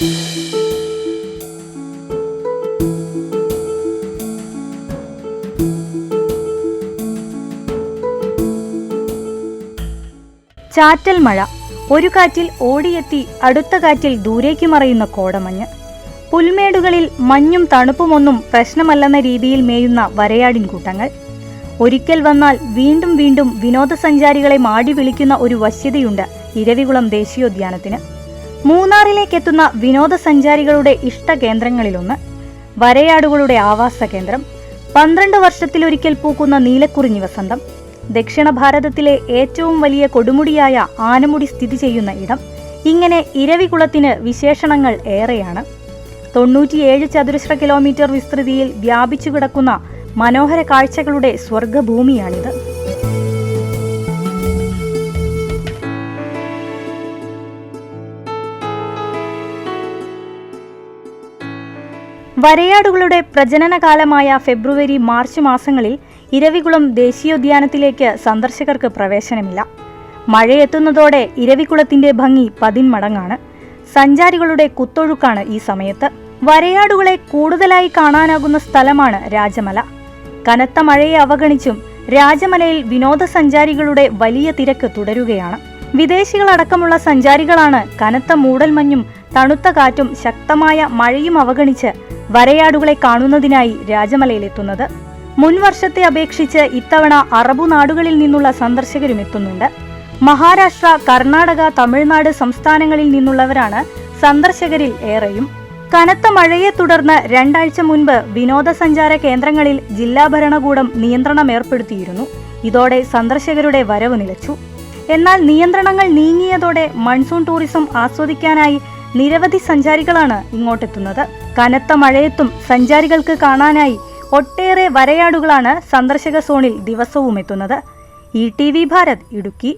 ചാറ്റൽ മഴ. ഒരു കാറ്റിൽ ഓടിയെത്തി അടുത്ത കാറ്റിൽ ദൂരേക്ക് മറയുന്ന കോടമഞ്ഞ്. പുൽമേടുകളിൽ മഞ്ഞും തണുപ്പുമൊന്നും പ്രശ്നമല്ലെന്ന രീതിയിൽ മേയുന്ന വരയാടിൻ കൂട്ടങ്ങൾ. ഒരിക്കൽ വന്നാൽ വീണ്ടും വീണ്ടും വിനോദസഞ്ചാരികളെ മാടി വിളിക്കുന്ന ഒരു വശ്യതയുണ്ട് ഇരവികുളം ദേശീയോദ്യാനത്തിന്. മൂന്നാറിലേക്കെത്തുന്ന വിനോദസഞ്ചാരികളുടെ ഇഷ്ട കേന്ദ്രങ്ങളിലൊന്ന് വരയാടുകളുടെ ആവാസ കേന്ദ്രം പന്ത്രണ്ട് വർഷത്തിലൊരിക്കൽ പൂക്കുന്ന നീലക്കുറിഞ്ഞി വസന്തം ദക്ഷിണ ഭാരതത്തിലെ ഏറ്റവും വലിയ കൊടുമുടിയായ ആനമുടി സ്ഥിതി ചെയ്യുന്ന ഇടം ഇങ്ങനെ ഇരവികുളത്തിന് വിശേഷണങ്ങൾ ഏറെയാണ്. തൊണ്ണൂറ്റിയേഴ് ചതുരശ്ര കിലോമീറ്റർ വിസ്തൃതിയിൽ വ്യാപിച്ചു കിടക്കുന്ന മനോഹര കാഴ്ചകളുടെ സ്വർഗഭൂമിയാണിത് വരയാടുകളുടെ പ്രജനനകാലമായ ഫെബ്രുവരി മാർച്ച് മാസങ്ങളിൽ ഇരവികുളം ദേശീയോദ്യാനത്തിലേക്ക് സന്ദർശകർക്ക് പ്രവേശനമില്ല. മഴയെത്തുന്നതോടെ ഇരവികുളത്തിന്റെ ഭംഗി പതിന്മടങ്ങാണ്. സഞ്ചാരികളുടെ കുത്തൊഴുക്കാണ് ഈ സമയത്ത്. വരയാടുകളെ കൂടുതലായി കാണാനാകുന്ന സ്ഥലമാണ് രാജമല. കനത്ത മഴയെ അവഗണിച്ചും രാജമലയിൽ വിനോദസഞ്ചാരികളുടെ വലിയ തിരക്ക് തുടരുകയാണ്. വിദേശികളടക്കമുള്ള സഞ്ചാരികളാണ് കനത്ത മൂടൽമഞ്ഞും തണുത്ത കാറ്റും ശക്തമായ മഴയും അവഗണിച്ച് വരയാടുകളെ കാണുന്നതിനായി രാജമലയിലെത്തുന്നത്. മുൻവർഷത്തെ അപേക്ഷിച്ച് ഇത്തവണ അറബു നാടുകളിൽ നിന്നുള്ള സന്ദർശകരും എത്തുന്നുണ്ട്. മഹാരാഷ്ട്ര കർണാടക തമിഴ്നാട് സംസ്ഥാനങ്ങളിൽ നിന്നുള്ളവരാണ് സന്ദർശകരിൽ ഏറെയും. കനത്ത മഴയെ തുടർന്ന് രണ്ടാഴ്ച മുൻപ് വിനോദസഞ്ചാര കേന്ദ്രങ്ങളിൽ ജില്ലാ ഭരണകൂടം നിയന്ത്രണം ഏർപ്പെടുത്തിയിരുന്നു. ഇതോടെ സന്ദർശകരുടെ വരവ് നിലച്ചു. എന്നാൽ നിയന്ത്രണങ്ങൾ നീങ്ങിയതോടെ മൺസൂൺ ടൂറിസം ആസ്വദിക്കാനായി നിരവധി സഞ്ചാരികളാണ് ഇങ്ങോട്ടെത്തുന്നത്. കനത്ത മഴയത്തും സഞ്ചാരികൾക്ക് കാണാനായി ഒട്ടേറെ വരയാടുകളാണ് സന്ദർശക സോണിൽ ദിവസവും എത്തുന്നത് E T V Bharat Idukki.